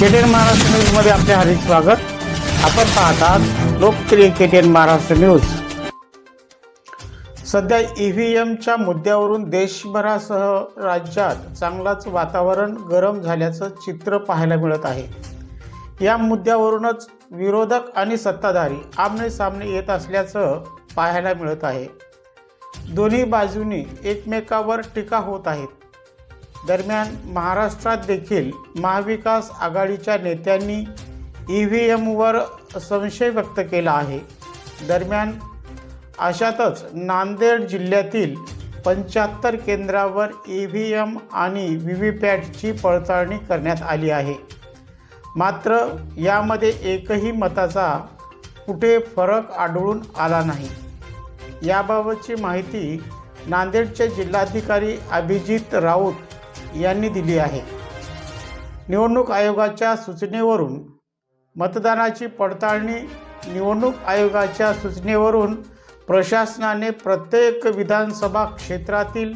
केटेन महाराष्ट्र न्यूजमध्ये आपले हार्दिक स्वागत. आपण पाहतात लोकप्रिय केटेन महाराष्ट्र न्यूज सध्या ई व्ही एमच्या मुद्द्यावरून देशभरासह राज्यात चांगलाच वातावरण गरम झाल्याचं चित्र पाहायला मिळत आहे. या मुद्द्यावरूनच विरोधक आणि सत्ताधारी आमने सामने येत असल्याचं पाहायला मिळत आहे. दोन्ही बाजूनी एकमेकावर टीका होत आहेत. दरम्यान महाराष्ट्रात देखील महाविकास आघाडीच्या नेत्यांनी ई व्ही एमवर संशय व्यक्त केला आहे. दरम्यान अशातच नांदेड जिल्ह्यातील पंच्याहत्तर केंद्रावर ई व्ही एम आणि व्ही व्ही पॅटची पडताळणी करण्यात आली आहे. मात्र यामध्ये एकही मताचा कुठे फरक आढळून आला नाही. याबाबतची माहिती नांदेडचे जिल्हाधिकारी अभिजित राऊत यांनी दिली आहे. निवडणूक आयोगाच्या सूचनेवरून मतदानाची पडताळणी निवडणूक आयोगाच्या सूचनेवरून प्रशासनाने प्रत्येक विधानसभा क्षेत्रातील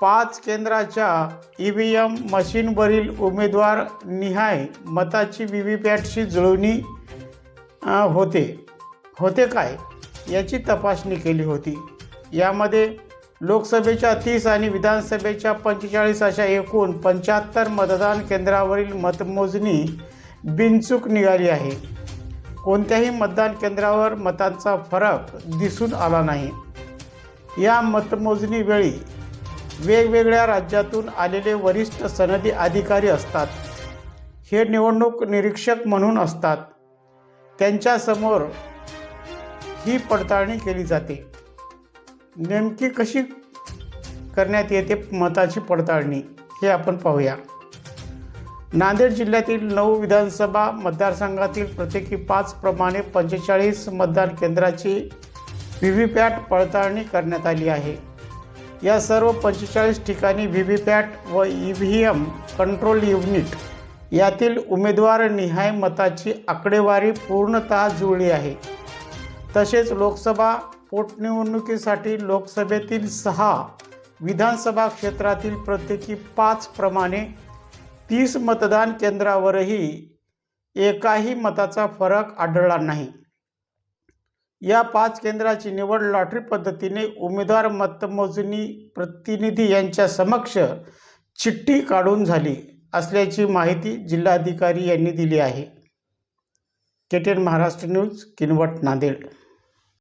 पाच केंद्राच्या ई व्ही एम मशीनवरील उमेदवार निहाय मताची व्ही व्ही पॅटशी जुळवणी होते. होते काय? याची तपासणी केली होती. यामध्ये लोकसभेच्या तीस आणि विधानसभेच्या पंचेचाळीस अशा एकूण पंच्याहत्तर मतदान केंद्रावरील मतमोजणी बिनचूक निघाली आहे. कोणत्याही मतदान केंद्रावर मतांचा फरक दिसून आला नाही. या मतमोजणीवेळी वेगवेगळ्या राज्यातून आलेले वरिष्ठ सनदी अधिकारी असतात. हे निवडणूक निरीक्षक म्हणून असतात. त्यांच्यासमोर ही पडताळणी केली जाते. नेमकी कशी करण्यात येते मताची पडताळणी हे आपण पाहूया. नांदेड जिल्ह्यातील नऊ विधानसभा मतदारसंघातील प्रत्येकी पाच प्रमाणे पंचेचाळीस मतदान केंद्राची व्ही व्ही पॅट पडताळणी करण्यात आली आहे. या सर्व पंचेचाळीस ठिकाणी व्ही व्ही पॅट व E V M control unit यातील उमेदवार निहाय मताची आकडेवारी पूर्णतः जुळली आहे. तसेच लोकसभा पोटनिवडणुकीसाठी लोकसभेतील सहा विधानसभा क्षेत्रातील प्रत्येकी पाच प्रमाणे तीस मतदान केंद्रावरही एकाही मताचा फरक आढळला नाही. या पाच केंद्राची निवड लॉटरी पद्धतीने उमेदवार मतमोजणी प्रतिनिधी यांच्या समक्ष चिठ्ठी काढून झाली असल्याची माहिती जिल्हाधिकारी यांनी दिली आहे. K T N Maharashtra news Kinwat Nanded.